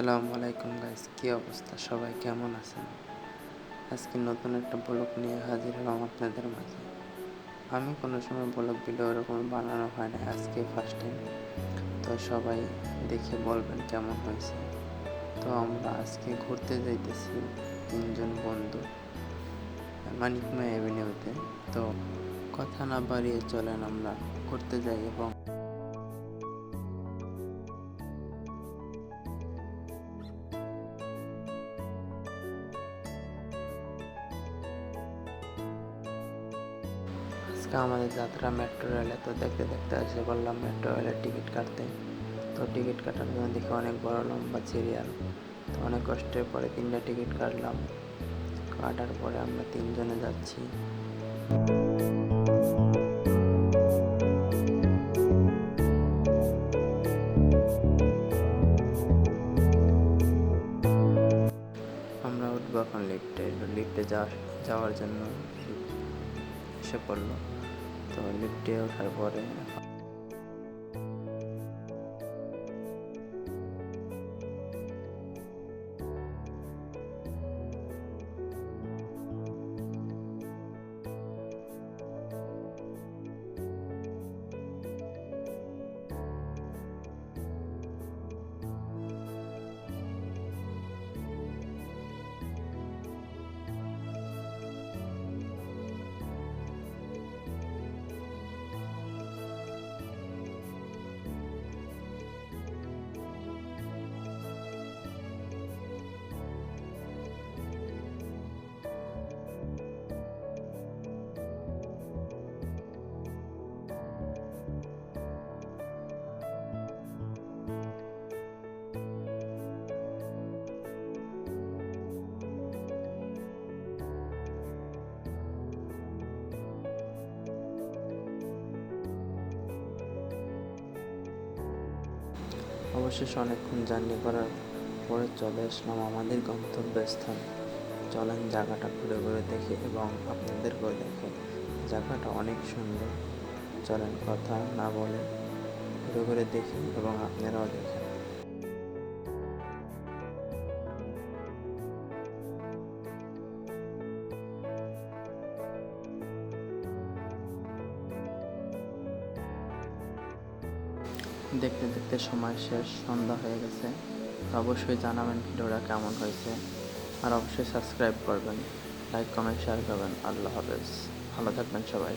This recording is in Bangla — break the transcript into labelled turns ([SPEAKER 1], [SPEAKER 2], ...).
[SPEAKER 1] আসসালামু আলাইকুম গাইস কি অবস্থা? সবাই কেমন আছেন? আজকে নতুন একটা ব্লগ নিয়ে হাজির হলাম আপনাদের মাঝে। আমি কোনো সময় ব্লগ ভিডিও এরকম বানানো হয় না, আজকে ফার্স্ট টাইম তো সবাই দেখে বলবেন কেমন হয়েছে। তো আমরা আজকে ঘুরতে যাইতেছি তিনজন বন্ধু, মানিকমা অ্যাভিনিউতে তো কথা না বাড়িয়ে চলেন আমরা ঘুরতে যাই এবং আজকে আমাদের যাত্রা মেট্রো রেলে তো দেখতে দেখতে এসে বললাম মেট্রো রেলের টিকিট কাটতে। তো টিকিট কাটার জন্য দেখি অনেক বড় লম্বা সিরিয়াল তো অনেক কষ্টের পরে তিনটা টিকিট কাটলাম। কাটার পরে আমরা তিনজনে যাচ্ছি। আমরা উঠবো এখন লিফটে লিফটে যাওয়ার যাওয়ার জন্য এসে পড়ল। তো লিফটে ওঠার পরে অবশেষে অনেকক্ষণ জার্নি করার পরে চলে আসলাম আমাদের গন্তব্যস্থান। চলেন জায়গাটা ঘুরে ঘুরে দেখে এবং আপনাদেরকেও দেখে। জায়গাটা অনেক সুন্দর। চলেন কথা না বলে ঘুরে ঘুরে দেখি এবং আপনারাও দেখেন। দেখতে দেখতে সময় শেষ, সন্ধ্যা হয়ে গেছে। অবশ্যই জানাবেন ভিডিওটা কেমন হয়েছে। আর অবশ্যই সাবস্ক্রাইব করবেন, লাইক, কমেন্ট শেয়ার করবেন। আল্লাহ হাফেজ। ভালো থাকবেন সবাই।